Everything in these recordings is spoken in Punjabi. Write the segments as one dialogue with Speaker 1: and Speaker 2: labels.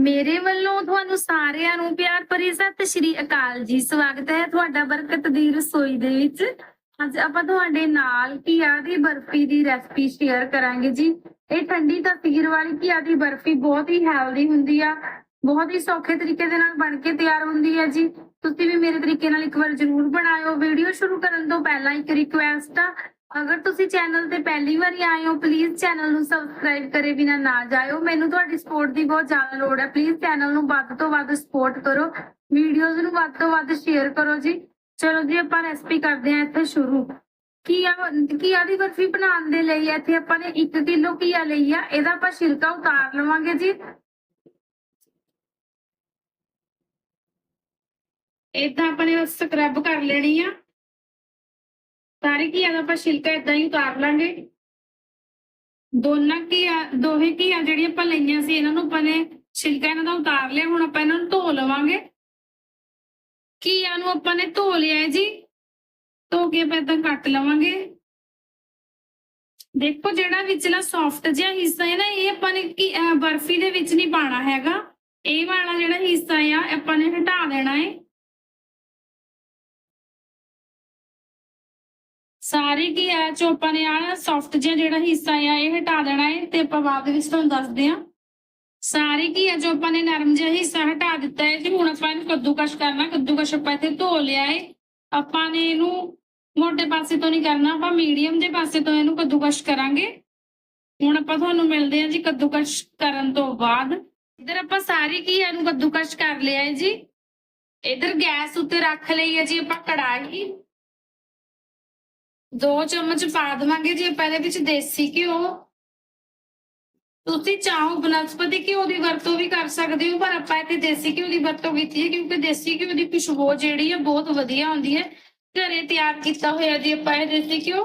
Speaker 1: ਮੇਰੇ ਵੱਲੋਂ ਤੁਹਾਨੂੰ ਸਾਰਿਆਂ ਨੂੰ ਪਿਆਰ ਭਰੀ ਸਤਿ ਸ਼੍ਰੀ ਅਕਾਲ ਜੀ। ਸਵਾਗਤ ਹੈ ਤੁਹਾਡਾ ਬਰਕਤ ਦੀ ਰਸੋਈ ਦੇ ਵਿੱਚ। ਅੱਜ ਆਪਾਂ ਤੁਹਾਡੇ ਨਾਲ ਘੀਆ ਦੀ ਬਰਫੀ ਦੀ ਰੈਸਪੀ ਸ਼ੇਅਰ ਕਰਾਂਗੇ ਜੀ। ਇਹ ਠੰਡੀ ਤਸੀਰ ਵਾਲੀ ਘੀਆ ਦੀ ਬਰਫੀ ਬਹੁਤ ਹੀ ਹੈਲਦੀ ਹੁੰਦੀ ਆ। ਬਹੁਤ ਹੀ ਸੌਖੇ ਤਰੀਕੇ ਦੇ ਨਾਲ ਬਣ ਕੇ ਤਿਆਰ ਹੁੰਦੀ ਹੈ ਜੀ। ਤੁਸੀਂ ਵੀ ਮੇਰੇ ਤਰੀਕੇ ਨਾਲ ਇੱਕ ਵਾਰ ਜ਼ਰੂਰ ਬਣਾਇਓ। ਵੀਡੀਓ ਸ਼ੁਰੂ ਕਰਨ ਤੋਂ ਪਹਿਲਾਂ ਇੱਕ ਰਿਕੁਐਸਟ ਆ। ਅਗਰ ਤੁਸੀਂ ਚੈਨਲ ਤੇ ਪਹਿਲੀ ਵਾਰੀ ਆਏ ਹੋ ਪਲੀਜ਼ ਚੈਨਲ ਨੂੰ ਸਬਸਕ੍ਰਾਈਬ ਕਰੇ ਬਿਨਾ ਨਾ ਜਾਇਓ। ਮੈਨੂੰ ਤੁਹਾਡੀ ਸਪੋਰਟ ਦੀ ਬਹੁਤ ਜ਼ਿਆਦਾ ਲੋੜ ਹੈ। ਪਲੀਜ਼ ਚੈਨਲ ਨੂੰ ਵੱਧ ਤੋਂ ਵੱਧ ਸਪੋਰਟ ਕਰੋ। ਵੀਡੀਓਜ਼ ਨੂੰ ਵੱਧ ਤੋਂ ਵੱਧ ਸ਼ੇਅਰ ਕਰੋ ਜੀ। ਚਲੋ ਜੀ, ਆਪਾਂ ਰੈਸਪੀ ਕਰਦੇ ਹਾਂ ਇੱਥੇ ਸ਼ੁਰੂ। ਕੀਆ ਕੀਆ ਦੀ ਬਰਫੀ ਬਣਾਉਣ ਦੇ ਲਈ ਇੱਥੇ ਆਪਾਂ ਨੇ 1 ਕਿਲੋ ਕੀਆ ਲਈ ਆ। ਇਹਦਾ ਆਪਾਂ ਛਿਲਕਾ ਉਤਾਰ ਲਵਾਂਗੇ ਜੀ। ਇਦਾਂ ਆਪਾਂ ਨੇ ਸਕਰਬ ਕਰ ਲੈਣੀ ਆ। ਸਾਰੀ ਘੀਆ ਦਾ ਆਪਾਂ ਛਿਲਕਾ ਇਦਾਂ ਹੀ ਉਤਾਰ ਲਾਂਗੇ। ਦੋਨਾਂ ਘੀਆ ਦੋਹੇ ਘੀਆ ਜਿਹੜੀਆਂ ਆਪਾਂ ਲਈਆਂ ਸੀ, ਇਹਨਾਂ ਨੂੰ ਆਪਾਂ ਨੇ ਛਿਲਕਾ ਇਹਨਾਂ ਦਾ ਉਤਾਰ ਲਿਆ, ਹੁਣ ਆਪਾਂ ਇਹਨਾਂ ਨੂੰ ਧੋ ਲਵਾਂਗੇ। ਘੀਆ ਨੂੰ ਆਪਾਂ ਨੇ ਧੋ ਲਿਆ ਹੈ ਜੀ? ਧੋ ਕੇ ਆਪਾਂ ਇਦਾਂ ਕੱਟ ਲਵਾਂਗੇ। ਦੇਖੋ ਜਿਹੜਾ ਵਿਚਲਾ ਸੌਫਟ ਜਿਹਾ ਹਿੱਸਾ ਹੈ ਨਾ, ਇਹ ਆਪਾਂ ਨੇ ਕੀ ਬਰਫੀ ਦੇ ਵਿੱਚ ਨਹੀਂ ਪਾਣਾ ਹੈਗਾ। ਇਹ ਵਾਲਾ ਜਿਹੜਾ ਹਿੱਸਾ ਆ, ਆਪਾਂ ਨੇ ਹਟਾ ਦੇਣਾ ਹੈ। ਸਾਰੀ ਕੀ ਆ ਚੋਂ ਨੇ ਆ ਸੌਫਟ ਜਿਹਾ ਜਿਹੜਾ ਹਿੱਸਾ ਆ, ਇਹ ਹਟਾ ਦੇਣਾ ਹੈ ਤੇ ਆਪਾਂ ਬਾਅਦ ਵਿੱਚ ਤੁਹਾਨੂੰ ਦੱਸਦੇ ਹਾਂ। ਸਾਰੇ ਕੀ ਆ ਜੋ ਨੇ ਨਰਮ ਜਿਹਾ ਹਿੱਸਾ ਹਟਾ ਦਿੱਤਾ ਹੈ ਤੇ ਹੁਣ ਆਪਾਂ ਇਹਨੂੰ ਕੱਦੂਕਸ਼ ਕਰਨਾ, ਕੱਦੂਕਸ਼ ਆਪਾਂ ਇੱਥੇ ਧੋ ਲਿਆ ਹੈ। ਆਪਾਂ ਨੇ ਇਹਨੂੰ ਮੋਟੇ ਪਾਸੇ ਤੋਂ ਨਹੀਂ ਕਰਨਾ, ਆਪਾਂ ਮੀਡੀਅਮ ਦੇ ਪਾਸੇ ਤੋਂ ਇਹਨੂੰ ਕੱਦੂਕਸ਼ ਕਰਾਂਗੇ। ਹੁਣ ਆਪਾਂ ਤੁਹਾਨੂੰ ਮਿਲਦੇ ਹਾਂ ਜੀ ਕੱਦੂਕਸ਼ ਕਰਨ ਤੋਂ ਬਾਅਦ। ਇਧਰ ਆਪਾਂ ਸਾਰੀ ਕੀ ਇਹਨੂੰ ਕੱਦੂਕਸ਼ ਕਰ ਲਿਆ ਹੈ ਜੀ। ਇਧਰ ਗੈਸ ਉੱਤੇ ਰੱਖ ਲਈ ਹੈ ਜੀ ਆਪਾਂ ਕੜਾਹੀ। ਦੋ ਚਮਚ ਪਾ ਦੇਵਾਂਗੇ ਜੀ ਆਪਾਂ ਇਹਦੇ ਵਿੱਚ ਦੇਸੀ ਘਿਓ। ਤੁਸੀਂ ਚਾਹੋ ਬਨਸਪਤੀ ਘਿਓ ਦੀ ਵਰਤੋਂ ਵੀ ਕਰ ਸਕਦੇ ਹੋ, ਪਰ ਆਪਾਂ ਇੱਥੇ ਦੇਸੀ ਘਿਓ ਦੀ ਵਰਤੋਂ ਕੀਤੀ ਹੈ ਕਿਉਂਕਿ ਦੇਸੀ ਘਿਓ ਦੀ ਖੁਸ਼ਬੂ ਜਿਹੜੀ ਹੈ ਬਹੁਤ ਵਧੀਆ ਹੁੰਦੀ ਹੈ। ਘਰੇ ਤਿਆਰ ਕੀਤਾ ਹੋਇਆ ਜੀ ਆਪਾਂ ਇਹ ਦੇਸੀ ਘਿਓ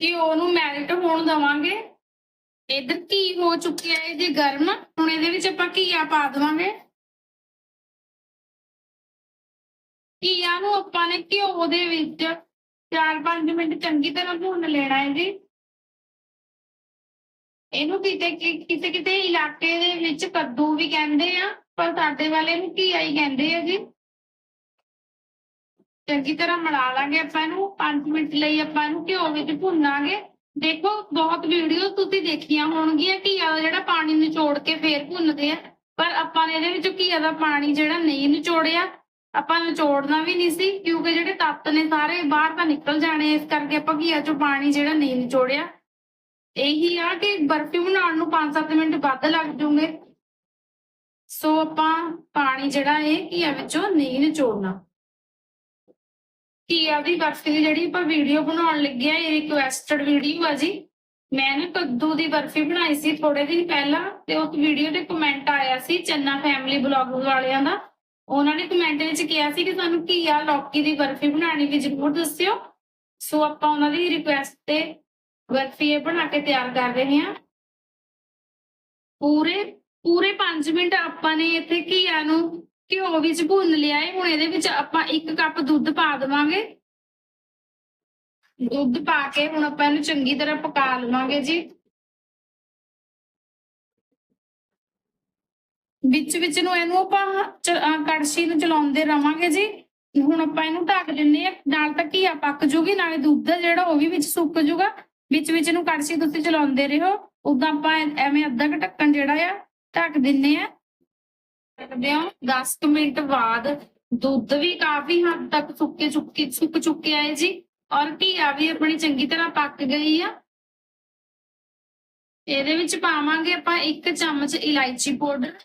Speaker 1: ਘਿਓ ਨੂੰ ਮੈਲਟ ਹੋਣ ਦਵਾਂਗੇ। ਇਧਰ ਘੀ ਹੋ ਚੁੱਕਿਆ ਹੈ ਜੀ ਗਰਮ, ਹੁਣ ਇਹਦੇ ਵਿੱਚ ਆਪਾਂ ਘੀਆ ਪਾ ਦੇਵਾਂਗੇ। ਘੀਆ ਨੂੰ ਆਪਾਂ ਨੇ ਘਿਓ ਦੇ ਵਿੱਚ 4-5 ਮਿੰਟ ਚੰਗੀ ਤਰ੍ਹਾਂ ਭੁੰਨ ਲੈਣਾ ਹੈ ਜੀ। ਇਹਨੂੰ ਕਿਤੇ ਕਿ- ਕਿਤੇ ਇਲਾਕੇ ਦੇ ਵਿੱਚ ਕੱਦੂ ਵੀ ਕਹਿੰਦੇ ਆ, ਪਰ ਸਾਡੇ ਵਾਲੇ ਨੂੰ ਘੀਆ ਹੀ ਕਹਿੰਦੇ ਆ ਜੀ। ਚੰਗੀ ਤਰ੍ਹਾਂ ਮਿਲਾ ਲਾਂਗੇ ਆਪਾਂ ਇਹਨੂੰ 5 ਮਿੰਟ ਲਈ ਆਪਾਂ ਇਹਨੂੰ ਘਿਓ ਵਿੱਚ ਭੁੰਨਾਂਗੇ। ਦੇਖੋ, ਬਹੁਤ ਵੀਡੀਓ ਤੁਸੀਂ ਦੇਖੀਆਂ ਹੋਣਗੀਆਂ, ਘੀਆ ਦਾ ਜਿਹੜਾ ਪਾਣੀ ਨਿਚੋੜ ਕੇ ਫੇਰ ਭੁੰਨਦੇ ਆ। ਪਰ ਆਪਾਂ ਨੇ ਇਹਦੇ ਵਿੱਚ ਘੀਆ ਦਾ ਪਾਣੀ ਜਿਹੜਾ ਨਹੀਂ ਨਿਚੋੜਿਆ। ਆਪਾਂ ਨਿਚੋੜਨਾ ਵੀ ਨਹੀਂ ਸੀ, ਕਿਉਂਕਿ ਜਿਹੜੇ ਤੱਤ ਨੇ ਸਾਰੇ ਬਾਹਰ ਤਾਂ ਨਿਕਲ ਜਾਣੇ, ਇਸ ਕਰਕੇ ਆਪਾਂ ਘੀਆ ਚੋਂ ਪਾਣੀ ਜਿਹੜਾ ਨਹੀਂ ਨਿਚੋੜਿਆ। ਇਹੀ ਆ ਕਿ ਬਰਫੀ ਬਣਾਉਣ ਨੂੰ 5-7 ਮਿੰਟ ਵੱਧ ਲੱਗ ਜੂਗੇ ਸੋ ਆਪਾਂ ਪਾਣੀ ਜਿਹੜਾ ਇਹ ਘੀਆ ਵਿੱਚੋਂ ਨਹੀਂ ਨਿਚੋੜਨਾ। ਘੀਆ ਦੀ ਬਰਫੀ ਦੀ ਜਿਹੜੀ ਆਪਾਂ ਵੀਡੀਓ ਬਣਾਉਣ ਲੱਗੇ ਆ, ਇਹ ਰਿਕੁਐਸਟਡ ਵੀਡੀਓ ਆ ਜੀ। ਮੈਂ ਨਾ ਕੱਦੂ ਦੀ ਬਰਫੀ ਬਣਾਈ ਸੀ ਥੋੜੇ ਦਿਨ ਪਹਿਲਾਂ, ਤੇ ਉਸ ਵੀਡੀਓ ਤੇ ਕਮੈਂਟ ਆਇਆ ਸੀ ਚੰਨਾ ਫੈਮਿਲੀ ਬਲੌਗ ਵਾਲਿਆਂ ਦਾ। ਉਹਨਾਂ ਨੇ ਕਮੈਂਟ ਵਿੱਚ ਕਿਹਾ ਸੀ ਕਿ ਸਾਨੂੰ ਘੀਆ, ਲੌਕੀ ਦੀ ਬਰਫੀ ਬਣਾਉਣੀ ਵੀ ਜ਼ਰੂਰ ਦੱਸਿਓ। ਸੋ ਆਪਾਂ ਉਹਨਾਂ ਦੀ ਰਿਕੁਐਸਟ ਤੇ ਬਰਫੀ ਇਹ ਬਣਾ ਕੇ ਤਿਆਰ ਕਰ ਰਹੇ ਹਾਂ। ਪੂਰੇ ਪੂਰੇ 5 ਮਿੰਟ ਆਪਾਂ ਨੇ ਇੱਥੇ ਘੀਆ ਨੂੰ ਘਿਓ ਵਿੱਚ ਭੁੰਨ ਲਿਆ ਹੈ ਹੁਣ ਇਹਦੇ ਵਿੱਚ ਆਪਾਂ 1 ਕੱਪ ਦੁੱਧ ਪਾ ਦੇਵਾਂਗੇ। ਦੁੱਧ ਪਾ ਕੇ ਹੁਣ ਆਪਾਂ ਇਹਨੂੰ ਚੰਗੀ ਤਰ੍ਹਾਂ ਪਕਾ ਲਵਾਂਗੇ ਜੀ। ਵਿੱਚ ਵਿੱਚ ਨੂੰ ਇਹਨੂੰ ਆਪਾਂ ਚ- ਕੜਛੀ ਨੂੰ ਚਲਾਉਂਦੇ ਰਵਾਂਗੇ ਜੀ। ਹੁਣ ਆਪਾਂ ਇਹਨੂੰ ਢੱਕ ਦਿੰਨੇ ਆ। ਨਾਲ ਤਾਂ ਘੀਆ ਪੱਕ ਜੂਗੀ, ਨਾਲੇ ਦੁੱਧ ਆ ਜਿਹੜਾ ਉਹ ਵੀ ਵਿੱਚ ਸੁੱਕ ਜੂਗਾ। ਵਿੱਚ ਵਿੱਚ ਨੂੰ ਕੜਛੀ ਤੁਸੀਂ ਚਲਾਉਂਦੇ ਰਹੋ। ਉਦਾਂ ਆਪਾਂ ਐਵੇਂ ਅੱਧਾ ਕੁ ਢੱਕਣ ਜਿਹੜਾ ਆ, ਢੱਕ ਦਿੰਨੇ ਆ। ਰੱਖਦੇ ਹਾਂ। 10 ਮਿੰਟ ਬਾਅਦ ਦੁੱਧ ਵੀ ਕਾਫੀ ਹੱਦ ਤੱਕ ਸੁੱਕੇ ਚੁੱਕੀ ਸੁੱਕ ਚੁੱਕਿਆ ਹੈ ਜੀ। ਔਰ ਘੀਆ ਵੀ ਆਪਣੀ ਚੰਗੀ ਤਰ੍ਹਾਂ ਪੱਕ ਗਈ ਆ। ਇਹਦੇ ਵਿੱਚ ਪਾਵਾਂਗੇ ਆਪਾਂ 1 ਚਮਚ ਇਲਾਇਚੀ ਪਾਊਡਰ।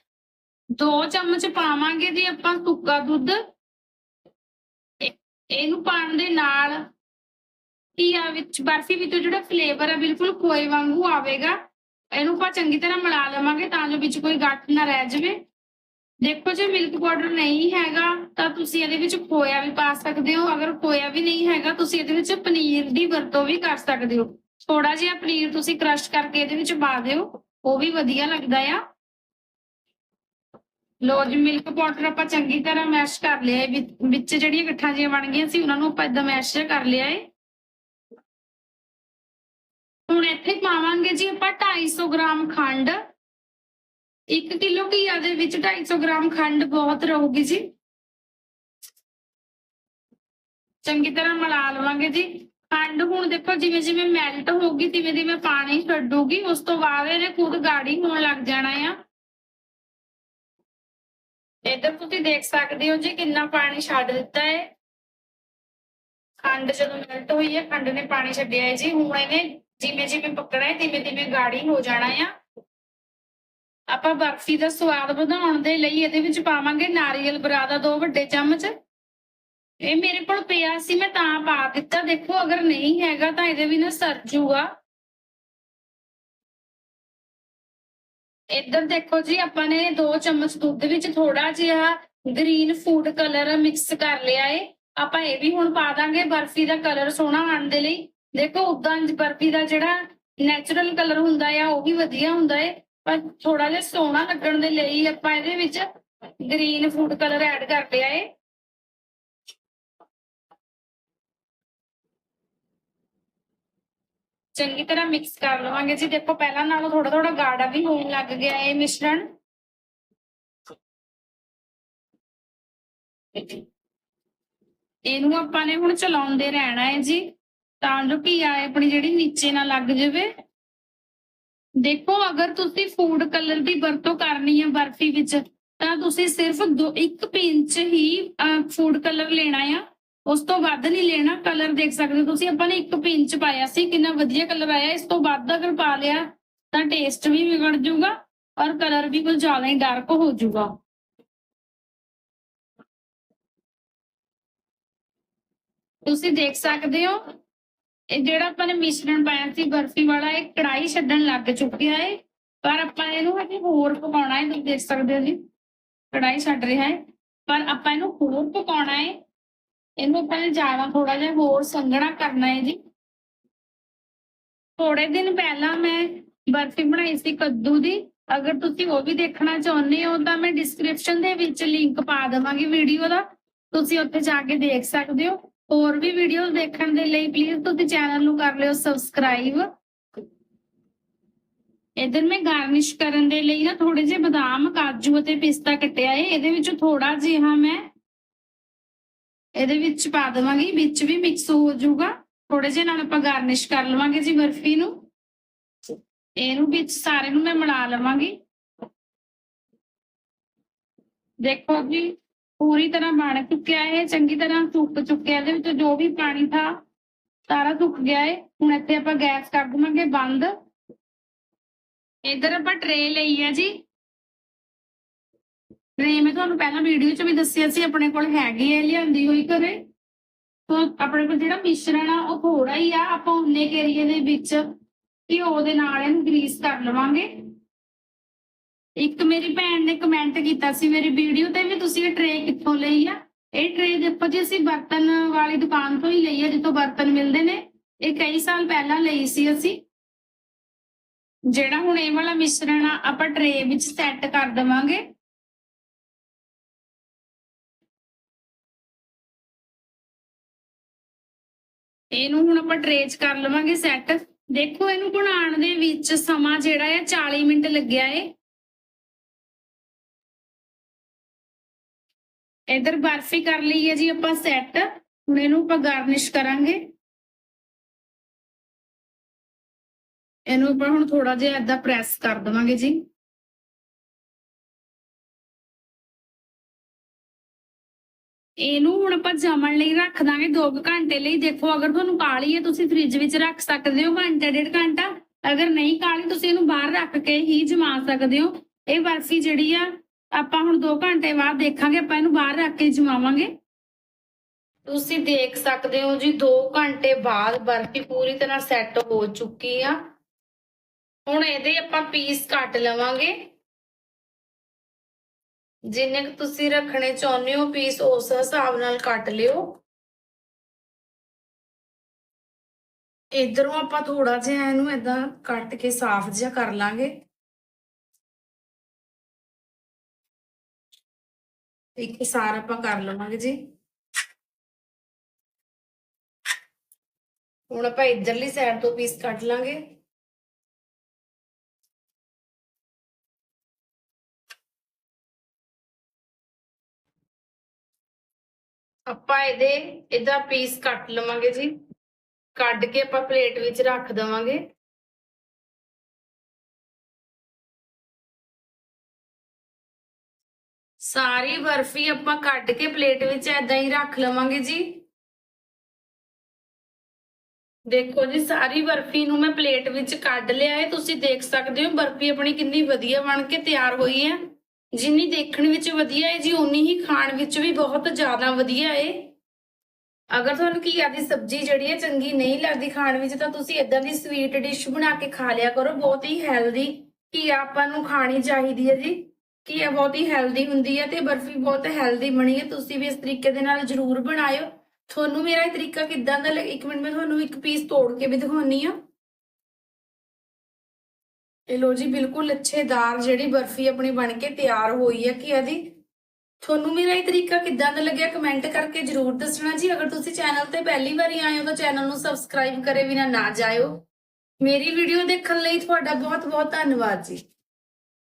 Speaker 1: ਦੋ ਚਮਚ ਪਾਵਾਂਗੇ ਜੀ ਆਪਾਂ ਸੁੱਕਾ ਦੁੱਧ। ਇਹਨੂੰ ਪਾਉਣ ਦੇ ਨਾਲ ਘੀਆ ਵਿੱਚ, ਬਰਫੀ ਵਿੱਚੋਂ ਜਿਹੜਾ ਫਲੇਵਰ ਹੈ ਬਿਲਕੁਲ ਖੋਏ ਵਾਂਗੂ ਆਵੇਗਾ। ਇਹਨੂੰ ਆਪਾਂ ਚੰਗੀ ਤਰ੍ਹਾਂ ਮਿਲਾ ਲਵਾਂਗੇ ਤਾਂ ਜੋ ਵਿੱਚ ਕੋਈ ਗੱਠ ਨਾ ਰਹਿ ਜਾਵੇ। ਦੇਖੋ ਜੇ ਮਿਲਕ ਪਾਊਡਰ ਨਹੀਂ ਹੈਗਾ ਤਾਂ ਤੁਸੀਂ ਇਹਦੇ ਵਿੱਚ ਖੋਇਆ ਵੀ ਪਾ ਸਕਦੇ ਹੋ। ਅਗਰ ਖੋਇਆ ਵੀ ਨਹੀਂ ਹੈਗਾ, ਤੁਸੀਂ ਇਹਦੇ ਵਿੱਚ ਪਨੀਰ ਦੀ ਵਰਤੋਂ ਵੀ ਕਰ ਸਕਦੇ ਹੋ। ਥੋੜਾ ਜਿਹਾ ਪਨੀਰ ਤੁਸੀਂ ਕ੍ਰਸ਼ ਕਰਕੇ ਇਹਦੇ ਵਿੱਚ ਪਾ ਦਿਓ, ਉਹ ਵੀ ਵਧੀਆ ਲੱਗਦਾ ਆ। ਲੋ ਜੀ ਮਿਲਕ ਪਾਊਡਰ ਆਪਾਂ ਚੰਗੀ ਤਰ੍ਹਾਂ ਮੈਸ਼ ਕਰ ਲਿਆ ਹੈ ਵਿੱਚ- ਜਿਹੜੀਆਂ ਗੱਠਾਂ ਜਿਹੀਆਂ ਬਣ ਗਈਆਂ ਸੀ, ਉਹਨਾਂ ਨੂੰ ਆਪਾਂ ਇਦਾਂ ਮੈਸ਼ ਕਰ ਲਿਆ ਹੈ ਹੁਣ ਇੱਥੇ ਪਾਵਾਂਗੇ ਜੀ ਆਪਾਂ 250 ਗ੍ਰਾਮ ਖੰਡ। 1 ਕਿਲੋ ਘੀਆ ਦੇ ਵਿੱਚ 250 ਗ੍ਰਾਮ ਖੰਡ ਬਹੁਤ ਰਹੂਗੀ ਜੀ। ਚੰਗੀ ਤਰ੍ਹਾਂ ਮਿਲਾ ਲਵਾਂਗੇ ਜੀ। ਖੰਡ ਹੁਣ ਦੇਖੋ ਜਿਵੇਂ ਜਿਵੇਂ ਮੈਲਟ ਹੋਊਗੀ, ਤਿਵੇਂ ਤਿਵੇਂ ਪਾਣੀ ਛੱਡੂਗੀ, ਉਸ ਤੋਂ ਬਾਅਦ ਇਹਨੇ ਖੁਦ ਗਾੜੀ ਹੋਣ ਲੱਗ ਜਾਣਾ ਆ। ਇੱਧਰ ਤੁਸੀਂ ਦੇਖ ਸਕਦੇ ਹੋ ਜੀ ਕਿੰਨਾ ਪਾਣੀ ਛੱਡ ਦਿੱਤਾ ਹੈ। ਖੰਡ ਜਦੋਂ ਮੈਲਟ ਹੋਈ ਹੈ, ਖੰਡ ਨੇ ਪਾਣੀ ਛੱਡਿਆ ਹੈ ਜੀ। ਹੁਣ ਇਹਨੇ ਜਿਵੇਂ ਜਿਵੇਂ ਪੱਕਣਾ ਹੈ ਤਿਵੇਂ ਤਿਵੇਂ ਗਾੜੀ ਹੋ ਜਾਣਾ ਆ। ਆਪਾਂ ਬਰਫੀ ਦਾ ਸਵਾਦ ਵਧਾਉਣ ਦੇ ਲਈ ਇਹਦੇ ਵਿੱਚ ਪਾਵਾਂਗੇ ਨਾਰੀਅਲ ਬਰਾ ਦਾ ਦੋ ਵੱਡੇ ਚਮਚ। ਇਹ ਮੇਰੇ ਕੋਲ ਪਿਆ ਸੀ, ਮੈਂ ਤਾਂ ਪਾ ਦਿੱਤਾ। ਦੇਖੋ, ਅਗਰ ਨਹੀਂ ਹੈਗਾ ਤਾਂ ਇਹਦੇ ਵੀ ਨਾ ਸਰ ਜੂਗਾ ਇੱਧਰ ਦੇਖੋ ਜੀ, ਆਪਾਂ ਨੇ 2 ਚਮਚ ਦੁੱਧ ਵਿੱਚ ਥੋੜਾ ਜਿਹਾ ਗ੍ਰੀਨ ਫੂਡ ਕਲਰ ਮਿਕਸ ਕਰ ਲਿਆ ਏ। ਆਪਾਂ ਇਹ ਵੀ ਹੁਣ ਪਾ ਦਾਂਗੇ, ਬਰਫੀ ਦਾ ਕਲਰ ਸੋਹਣਾ ਆਉਣ ਦੇ ਲਈ। ਦੇਖੋ ਉਦਾਂ ਬਰਫੀ ਦਾ ਜਿਹੜਾ ਨੈਚੁਰਲ ਕਲਰ ਹੁੰਦਾ ਆ ਉਹ ਵੀ ਵਧੀਆ ਹੁੰਦਾ ਏ। ਪਰ ਥੋੜਾ ਜਿਹਾ ਸੋਹਣਾ ਲੱਗਣ ਦੇ ਲਈ ਆਪਾਂ ਇਹਦੇ ਵਿੱਚ ਗ੍ਰੀਨ ਫੂਡ ਕਲਰ ਐਡ ਕਰ ਲਿਆ ਏ। ਚੰਗੀ ਤਰ੍ਹਾਂ ਮਿਕਸ ਕਰ ਲਵਾਂਗੇ। ਜੀ ਦੇਖੋ, ਪਹਿਲਾਂ ਨਾਲੋਂ ਥੋੜਾ ਥੋੜਾ ਗਾੜਾ ਵੀ ਹੋਣ ਲੱਗ ਗਿਆ ਇਹ ਮਿਸ਼ਰਣ। ਇਹਨੂੰ ਆਪਾਂ ਨੇ ਹੁਣ ਚਲਾਉਂਦੇ ਰਹਿਣਾ ਹੈ ਜੀ। ਤਾਂ ਜੋ ਘੀਆ ਹੈ ਆਪਣੀ ਜਿਹੜੀ ਨੀਚੇ ਨਾ ਲੱਗ ਜਾਵੇ। ਦੇਖੋ, ਅਗਰ ਤੁਸੀਂ ਫੂਡ ਕਲਰ ਦੀ ਵਰਤੋਂ ਕਰਨੀ ਹੈ ਬਰਫੀ ਵਿੱਚ, ਤਾਂ ਤੁਸੀਂ ਸਿਰਫ ਦੋ, ਇੱਕ ਪਿੰਚ ਹੀ ਫੂਡ ਕਲਰ ਲੈਣਾ ਆ। ਉਸ ਤੋਂ ਵੱਧ ਨਹੀਂ ਲੈਣਾ ਕਲਰ ਦੇਖ ਸਕਦੇ ਹੋ ਤੁਸੀਂ, ਆਪਾਂ ਨੇ ਇੱਕ ਪਿੰਚ ਪਾਇਆ ਸੀ, ਕਿੰਨਾ ਵਧੀਆ ਕਲਰ ਆਇਆ, ਇਸ ਤੋਂ ਵੱਧ ਅਗਰ ਪਾ ਲਿਆ, ਤਾਂ ਟੇਸਟ ਵੀ ਵਿਗੜ ਜਾਊਗਾ ਔਰ ਕਲਰ ਵੀ ਕੁਝ ਜ਼ਿਆਦਾ ਹੀ ਡਾਰਕ ਹੋ ਜਾਊਗਾ। ਤੁਸੀਂ ਦੇਖ ਸਕਦੇ ਹੋ, ਇਹ ਜਿਹੜਾ ਆਪਾਂ ਨੇ ਮਿਸ਼ਰਣ ਪਾਇਆ ਸੀ, ਬਰਫੀ ਵਾਲਾ, ਇਹ ਕੜਾਈ ਛੱਡਣ ਲੱਗ ਚੁੱਕਿਆ ਹੈ ਪਰ ਆਪਾਂ ਇਹਨੂੰ ਹਜੇ ਹੋਰ ਪਕਾਉਣਾ ਹੈ ਤੁਸੀਂ ਦੇਖ ਸਕਦੇ ਹੋ ਜੀ ਕੜਾਈ ਛੱਡ ਰਿਹਾ ਹੈ ਪਰ ਆਪਾਂ ਇਹਨੂੰ ਹੋਰ ਪਕਾਉਣਾ ਹੈ ਇਹਨੂੰ ਆਪਾਂ ਜ਼ਿਆਦਾ ਥੋੜਾ ਜਿਹਾ ਹੋਰ ਸੰਘਣਾ ਕਰਨਾ ਹੈ ਜੀ। ਥੋੜੇ ਦਿਨ ਪਹਿਲਾਂ ਮੈਂ ਬਰਫੀ ਬਣਾਈ ਸੀ ਕੱਦੂ ਦੀ। ਅਗਰ ਤੁਸੀਂ ਉਹ ਵੀ ਦੇਖਣਾ ਚਾਹੁੰਦੇ ਹੋ ਤਾਂ ਮੈਂ ਡਿਸਕ੍ਰਿਪਸ਼ਨ ਦੇ ਵਿੱਚ ਲਿੰਕ ਪਾ ਦੇਵਾਂਗੀ ਵੀਡੀਓ ਦਾ। ਤੁਸੀਂ ਉੱਥੇ ਜਾ ਕੇ ਦੇਖ ਸਕਦੇ ਹੋ। ਹੋਰ ਵੀ ਵੀਡੀਓਜ਼ ਦੇਖਣ ਦੇ ਲਈ ਪਲੀਜ਼ ਤੁਸੀਂ ਚੈਨਲ ਨੂੰ ਕਰ ਲਿਓ ਸਬਸਕ੍ਰਾਈਬ ਇਧਰ ਮੈਂ ਗਾਰਨਿਸ਼ ਕਰਨ ਦੇ ਲਈ ਨਾ ਥੋੜੇ ਜਿਹੇ ਬਦਾਮ, ਕਾਜੂ ਅਤੇ ਪਿਸਤਾ ਕੱਟਿਆ ਹੈ ਇਹਦੇ ਵਿੱਚ ਥੋੜਾ ਜਿਹਾ ਮੈਂ ਇਹਦੇ ਵਿੱਚ ਪਾ ਦੇਵਾਂਗੀ ਵਿੱਚ ਵੀ ਮਿਕਸ ਹੋ ਜਾਊਗਾ। ਥੋੜੇ ਜਿਹੇ ਨਾਲ ਆਪਾਂ ਗਾਰਨਿਸ਼ ਕਰ ਲਵਾਂਗੇ ਜੀ ਬਰਫੀ ਨੂੰ। ਇਹਨੂੰ ਵਿੱਚ ਸਾਰੇ ਨੂੰ ਮੈਂ ਮਿਲਾ ਲਵਾਂਗੀ। ਦੇਖੋ ਜੀ, ਪੂਰੀ ਤਰ੍ਹਾਂ ਬਣ ਚੁੱਕਿਆ ਹੈ ਚੰਗੀ ਤਰ੍ਹਾਂ ਸੁੱਕ ਚੁੱਕਿਆ ਇਹਦੇ ਵਿੱਚ, ਜੋ ਵੀ ਪਾਣੀ ਥਾ, ਸਾਰਾ ਸੁੱਕ ਗਿਆ ਹੈ ਹੁਣ ਇੱਥੇ ਆਪਾਂ ਗੈਸ ਕਰ ਦੇਵਾਂਗੇ ਬੰਦ। ਇਧਰ ਆਪਾਂ ਟਰੇ ਲਈ ਹੈ ਜੀ। ਟਰੇ ਮੈਂ ਤੁਹਾਨੂੰ ਪਹਿਲਾਂ ਵੀਡੀਓ 'ਚ ਵੀ ਦੱਸਿਆ ਸੀ, ਆਪਣੇ ਕੋਲ ਹੈਗੀ ਹੈ ਲਿਆਂਦੀ ਹੋਈ ਘਰੇ। ਤੋਂ ਆਪਣੇ ਕੋਲ ਜਿਹੜਾ ਮਿਸ਼ਰਣ ਆ, ਉਹ ਥੋੜਾ ਹੀ ਆ, ਆਪਾਂ ਉਨੇ ਏਰੀਏ ਦੇ ਵਿੱਚ ਘਿਓ ਦੇ ਨਾਲ ਇਹਨੂੰ ਗਰੀਸ ਕਰ ਲਵਾਂਗੇ। ਇੱਕ ਮੇਰੀ ਭੈਣ ਨੇ ਕਮੈਂਟ ਕੀਤਾ ਸੀ ਮੇਰੀ ਵੀਡੀਓ ਤੇ ਵੀ ਤੁਸੀਂ ਇਹ ਟਰੇ ਕਿੱਥੋਂ ਲਈ ਆ? ਇਹ ਟਰੇ ਦੇਖੋ ਜੀ, ਅਸੀਂ ਬਰਤਨ ਵਾਲੀ ਦੁਕਾਨ ਤੋਂ ਹੀ ਲਈ ਆ, ਜਿੱਥੋਂ ਬਰਤਨ ਮਿਲਦੇ ਨੇ। ਇਹ ਕਈ ਸਾਲ ਪਹਿਲਾਂ ਲਈ ਸੀ ਅਸੀਂ। ਜਿਹੜਾ ਹੁਣ ਇਹ ਵਾਲਾ ਮਿਸ਼ਰਣ ਆ, ਆਪਾਂ ਟਰੇ ਵਿੱਚ ਸੈੱਟ ਕਰ ਦੇਵਾਂਗੇ। ਇਹਨੂੰ ਹੁਣ ਆਪਾਂ ਟਰੇ ਕਰ ਲਵਾਂਗੇ ਸੈੱਟ ਦੇਖੋ ਇਹਨੂੰ ਬਣਾਉਣ ਦੇ ਵਿੱਚ ਸਮਾਂ ਜਿਹੜਾ ਹੈ 40 ਮਿੰਟ ਲੱਗਿਆ ਏ। ਇਧਰ ਬਰਫੀ ਕਰ ਲਈ ਹੈ ਜੀ ਆਪਾਂ ਸੈੱਟ ਹੁਣ ਇਹਨੂੰ ਆਪਾਂ ਗਾਰਨਿਸ਼ ਕਰਾਂਗੇ। ਇਹਨੂੰ ਆਪਾਂ ਹੁਣ ਥੋੜਾ ਜਿਹਾ ਏਦਾਂ ਪ੍ਰੈਸ ਕਰ ਦਵਾਂਗੇ ਜੀ। ਇਹਨੂੰ ਹੁਣ ਆਪਾਂ ਜਮਣ ਲਈ ਰੱਖ ਦਾਂਗੇ 2 ਘੰਟੇ ਲਈ। ਦੇਖੋ, ਅਗਰ ਤੁਹਾਨੂੰ ਕਾਲੀ ਹੈ, ਤੁਸੀਂ ਫ੍ਰਿਜ ਵਿੱਚ ਰੱਖ ਸਕਦੇ ਹੋ ਘੰਟਾ, ਡੇਢ ਘੰਟਾ। ਅਗਰ ਨਹੀਂ ਕਾਲੀ, ਤੁਸੀਂ ਇਹਨੂੰ ਬਾਹਰ ਰੱਖ ਕੇ ਹੀ ਜਮਾ ਸਕਦੇ ਹੋ। ਇਹ ਬਰਫੀ ਜਿਹੜੀ ਆ, ਆਪਾਂ ਹੁਣ 2 ਘੰਟੇ ਬਾਅਦ ਦੇਖਾਂਗੇ, ਆਪਾਂ ਇਹਨੂੰ ਬਾਹਰ ਰੱਖ ਕੇ ਜਮਾਵਾਂਗੇ। ਤੁਸੀਂ ਦੇਖ ਸਕਦੇ ਹੋ ਜੀ 2 ਘੰਟੇ ਬਾਅਦ ਬਰਫੀ ਪੂਰੀ ਤਰ੍ਹਾਂ ਸੈੱਟ ਹੋ ਚੁੱਕੀ ਆ। ਹੁਣ ਇਹਦੇ ਆਪਾਂ ਪੀਸ ਕੱਟ ਲਵਾਂਗੇ। ਜਿੰਨੇ ਕੁ ਤੁਸੀਂ ਰੱਖਣੇ ਚਾਹੁੰਦੇ ਹੋ ਪੀਸ ਉਸ ਹਿਸਾਬ ਨਾਲ ਕੱਟ ਲਿਓ। ਇਧਰੋਂ ਆਪਾਂ ਥੋੜਾ ਜਿਹਾ ਇਹਨੂੰ ਇਦਾਂ ਕੱਟ ਕੇ ਸਾਫ਼ ਜਿਹਾ ਕਰ ਲਾਂਗੇ। ਇੱਕ ਸਾਰ ਆਪਾਂ ਕਰ ਲਵਾਂਗੇ ਜੀ। ਹੁਣ ਆਪਾਂ ਇਧਰਲੀ ਸਾਈਡ ਤੋਂ ਪੀਸ ਕੱਟ ਲਾਂਗੇ। ਆਪਾਂ ਇਹਦੇ, ਇਹਦਾ ਪੀਸ ਕੱਟ ਲਵਾਂਗੇ ਜੀ। ਕੱਢ ਕੇ ਆਪਾਂ ਪਲੇਟ ਵਿੱਚ ਰੱਖ ਦਵਾਂਗੇ। ਸਾਰੀ ਬਰਫੀ ਆਪਾਂ ਕੱਢ ਕੇ ਪਲੇਟ ਵਿੱਚ ਐਦਾਂ ਹੀ ਰੱਖ ਲਵਾਂਗੇ ਜੀ। ਦੇਖੋ ਜੀ, ਸਾਰੀ ਬਰਫੀ ਨੂੰ ਮੈਂ ਪਲੇਟ ਵਿੱਚ ਕੱਢ ਲਿਆ ਹੈ। ਤੁਸੀਂ ਦੇਖ ਸਕਦੇ ਹੋ, ਬਰਫੀ ਆਪਣੀ ਕਿੰਨੀ ਵਧੀਆ ਬਣ ਕੇ ਤਿਆਰ ਹੋਈ ਹੈ। ਜਿੰਨੀ ਦੇਖਣ ਵਿੱਚ ਵਧੀਆ ਹੈ ਜੀ ਉਨੀ ਹੀ ਖਾਣ ਵਿੱਚ ਵੀ ਬਹੁਤ ਜ਼ਿਆਦਾ ਵਧੀਆ ਹੈ ਅਗਰ ਤੁਹਾਨੂੰ ਘੀਆ ਦੀ ਸਬਜ਼ੀ ਜਿਹੜੀ ਹੈ ਚੰਗੀ ਨਹੀਂ ਲੱਗਦੀ ਖਾਣ ਵਿੱਚ, ਤਾਂ ਤੁਸੀਂ ਇਦਾਂ ਦੀ ਸਵੀਟ ਡਿਸ਼ ਬਣਾ ਕੇ ਖਾ ਲਿਆ ਕਰੋ। ਬਹੁਤ ਹੀ ਹੈਲਦੀ ਘੀਆ ਆਪਾਂ ਨੂੰ ਖਾਣੀ ਚਾਹੀਦੀ ਹੈ ਜੀ। ਘੀਆ ਬਹੁਤ ਹੀ ਹੈਲਦੀ ਹੁੰਦੀ ਹੈ ਤੇ ਬਰਫੀ ਬਹੁਤ ਹੈਲਦੀ ਬਣੀ ਹੈ ਤੁਸੀਂ ਵੀ ਇਸ ਤਰੀਕੇ ਦੇ ਨਾਲ ਜ਼ਰੂਰ ਬਣਾਇਓ। ਤੁਹਾਨੂੰ ਮੇਰਾ ਇਹ ਤਰੀਕਾ ਕਿੱਦਾਂ ਦਾ ਲੱਗ ਇੱਕ ਮਿੰਟ ਮੈਂ ਤੁਹਾਨੂੰ ਇੱਕ ਪੀਸ ਤੋੜ ਕੇ ਵੀ ਦਿਖਾਉਣੀ ਆ। ਇਹ ਲੋ ਜੀ, ਬਿਲਕੁਲ ਲੱਛੇਦਾਰ ਜਿਹੜੀ ਬਰਫੀ ਆਪਣੀ ਬਣ ਕੇ ਤਿਆਰ ਹੋਈ ਹੈ ਘੀਆ ਦੀ ਤੁਹਾਨੂੰ ਮੇਰਾ ਇਹ ਤਰੀਕਾ ਕਿੱਦਾਂ ਦਾ ਲੱਗਿਆ ਕਮੈਂਟ ਕਰਕੇ ਜਰੂਰ ਦੱਸਣਾ ਜੀ। ਅਗਰ ਤੁਸੀਂ ਚੈਨਲ ਤੇ ਪਹਿਲੀ ਵਾਰੀ ਆਏ ਹੋ ਤਾਂ ਚੈਨਲ ਨੂੰ ਸਬਸਕ੍ਰਾਈਬ ਕਰੇ ਬਿਨਾ ਨਾ ਜਾਇਓ। ਮੇਰੀ ਵੀਡੀਓ ਦੇਖਣ ਲਈ ਤੁਹਾਡਾ ਬਹੁਤ ਬਹੁਤ ਧੰਨਵਾਦ ਜੀ।